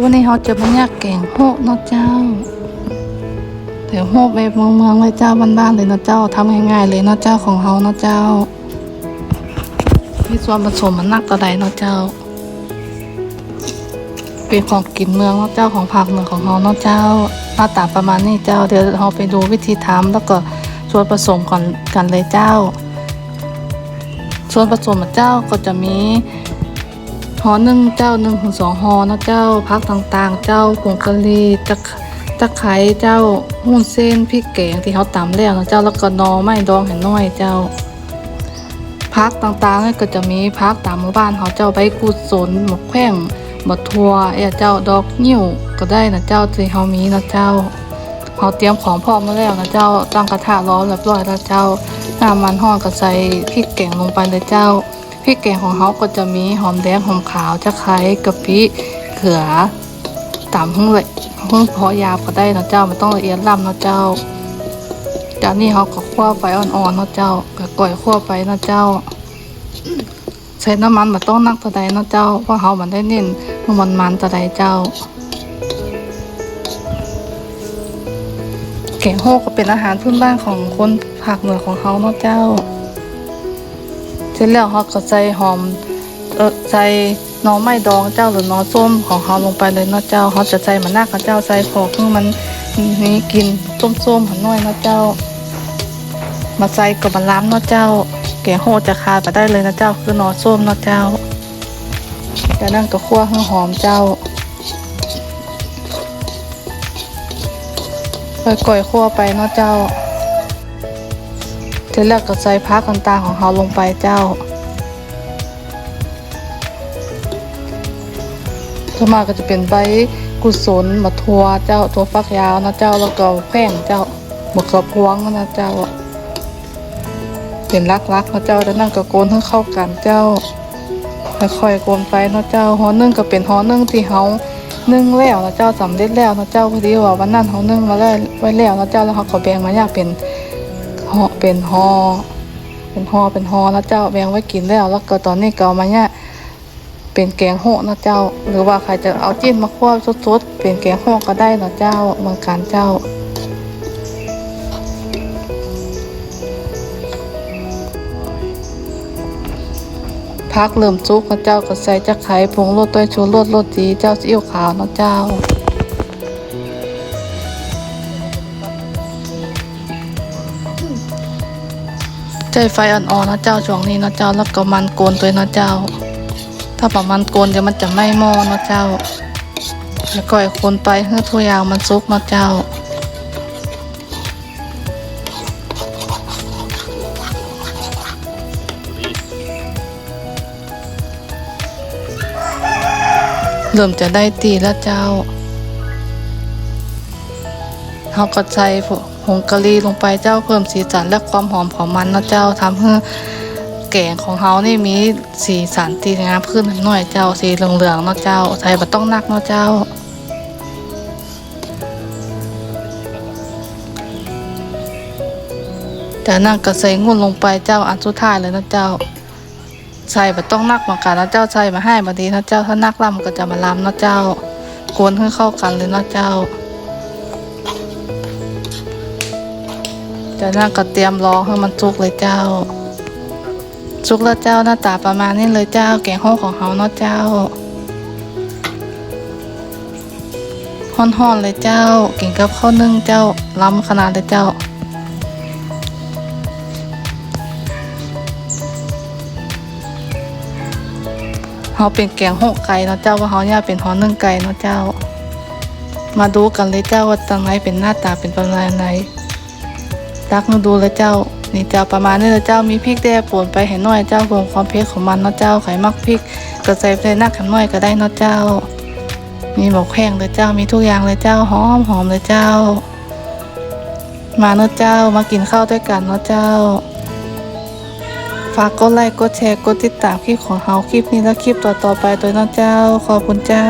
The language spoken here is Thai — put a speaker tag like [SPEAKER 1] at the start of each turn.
[SPEAKER 1] วันนี้เขาจะมาแยากแกงโฮกเนาะเจ้าเดี๋ยวโฮกไปเมืองเมืองๆเลยเจ้าบ้านๆเลยเนาะเจ้าทำง่ายๆเลยเนาะเจ้าของเขาเนาะเจ้ามีส่วนผสมมันนักกระไดเนาะเจ้า เป็นของกินเมืองเนาะเจ้าของภาคเหนือของเขาเนาะเจ้าหน้าตาประมาณนี้เจ้าเดี๋ยวเราไปดูวิธีทำแล้วก็ส่วนผสมก่อนกันเลยเจ้า ส่วนผสมเจ้าก็จะมี หอหนึ่งเจ้าหนึ่งถึงสองหอนะเจ้าพักต่างๆ เจ้าผงกะหรี่ตะตะไคร้เจ้าหุ้นเส้นพริกแกงที่เขาตำแล้วนะเจ้าแล้วก็นอไม่ดองเห็นน้อยเจ้าพักต่างๆก็จะมีพักตามหมู่บ้านเขาเจ้าใบกุศลหมกแข้งหมกทัวเอยเจ้าดอกนิ้วก็ได้นะเจ้าที่เขามีนะเจ้าเขาเตรียมของพร้อมมาแล้วนะเจ้าตั้งกระทะร้อนเรียบร้อยแล้วเจ้าน้ำมันห่อก็ใส่พริกแกงลงไปเลยเจ้า พริกแกงของเขาก็จะมีหอมแดงหอมขาวจะไคร้กะปิเขือตำหุ้งเลยหุ้งพอยาวก็ได้นะเจ้าไม่ต้องละเอียดล่ำนะเจ้าจากนี้เขาก็คั่วไฟอ่อนๆนะเจ้าก็ก่อยคั่วไปนะเจ้าใช้น้ำมันมาต้องนักตะไดนะเจ้าเพราะเขามันได้เน้นมันมันตะไดเจ้าแกงโฮกก็เป็นอาหารพื้นบ้านของคนภาคเหนือของเขาเนาะเจ้า ร็จแล้วเขาก็ใส่หอมเออใส่น่อไม้ดองเจ้าหรือน่อส้มของเขาลงไปเลยเนาะเจ้าเขาจะใส่มันนักกับเจ้าใส่พอกให้มันมีกลินส้มๆหันน้อยเนาะเจ้า มาใส่กับมันล้ำเนาะเจ้า แกงโฮจะคาไปได้เลยนะเจ้าคือน่อส้มเนาะเจ้าจะนั่งกับขั้วให้หอมเจ้าค่อยๆคั่วไปเนาะเจ้า เสร็จแล้วก็ใส่พักต่างๆของเขาลงไปเจ้าต่อมาก็จะเป็นใบกุศลมะทัวเจ้าตัวฟักยาวนะเจ้าแล้วก็แข้งเจ้าบกกระพวงนะเจ้า เป็นลักๆนะเจ้าแล้วนั่งก็โกนให้เข้ากันเจ้าค่อยๆโกนไปนะเจ้าหอนึ่งก็เป็นหอนึ่งที่เขานึ่งแล้วนะเจ้าสำเร็จแล้วนะเจ้าพอดีว่าวันนั้นเขานึ่งมาแล้วไว้แล้วนะเจ้าแล้วเขาก็แบ่งมาอยากเป็น ห่อเป็นห่อเป็นห่อเป็นห่อนะเจ้าแบงไว้กินแล้ว แล้วก็ตอนนี้ก็เอามาเนี่ยเป็นแกงโหนะเจ้า หรือว่าใครจะเอาจิ้นมาคั่วสดๆเป็นแกงโหก็ได้นะเจ้าเมืองการเจ้าพักเริ่มซุกนะเจ้าก็ใส่จะไข่ผงรสต้วยชูรสรสดีเจ้าซีอิ๊วขาวนะเจ้า ใจไฟอ่อนๆนะเจ้าช่วงนี้นะเจ้าแล้วก็มันโกนตัวนะเจ้า ถ้าประมันโกนเดี๋ยวมันจะไหม้หม้อนะเจ้า แล้วก็ให้คนไปให้ทั่วยางมันซุกนะเจ้าเริ่มจะได้ตีแล้วเจ้าเขาก็ใส่ ผงกะหรี่ลงไปเจ้าเพิ่มสีสันและความหอมของมันนะเจ้าทำให้แกงของเขานี่มีสีสันตีงามขึ้นหน่อยเจ้าสีเหลืองๆเนาะเจ้าใส่บะต้องนักเนาะเจ้าจากนั้นก็ใส่งุ่นลงไปเจ้าอันสุดท้ายเลยนะเจ้าใส่บะต้องนักเหมือนกันนะเจ้าใส่มาให้บดีนะเจ้าถ้านักล่ำก็จะมาลำนะเจ้ากวนให้เข้ากันเลยนะเจ้า จะนั่งก็เตรียมรอให้มันสุกเลยเจ้าสุกแล้วเจ้าหน้าตาประมาณนี้เลยเจ้า แกงห้องของเขาเนาะเจ้าห่อนๆเลยเจ้า กินกับข้าวนึ่งเจ้าล้ำขนาดเลยเจ้าเขาเป็นแกงหกไก่เนาะเจ้าว่าเขาเนี่ยเป็นหอนึ่งไก่เนาะเจ้า มาดูกันเลยเจ้าว่าตังไหนเป็นหน้าตาเป็นประมาณไหน ตักมาดูเลยเจ้า นี่เจ้าประมาณนี้เลยเจ้ามีพริกแดงป่นไปเห็นหน่อยเจ้าเพิ่มความเผ็ดของมันเนาะเจ้าไข่มักพริกก็ใส่ไปนักขันหน่อยก็ได้เนาะเจ้า มีหมกแห้งเลยเจ้ามีทุกอย่างเลยเจ้าหอมหอมเลยเจ้า มาเนาะเจ้ามากินข้าวด้วยกันเนาะเจ้าฝากกดไลค์กดแชร์กดติดตามคลิปของเฮาคลิปนี้และคลิปต่อๆไปตัวเนาะเจ้า ขอบคุณเจ้า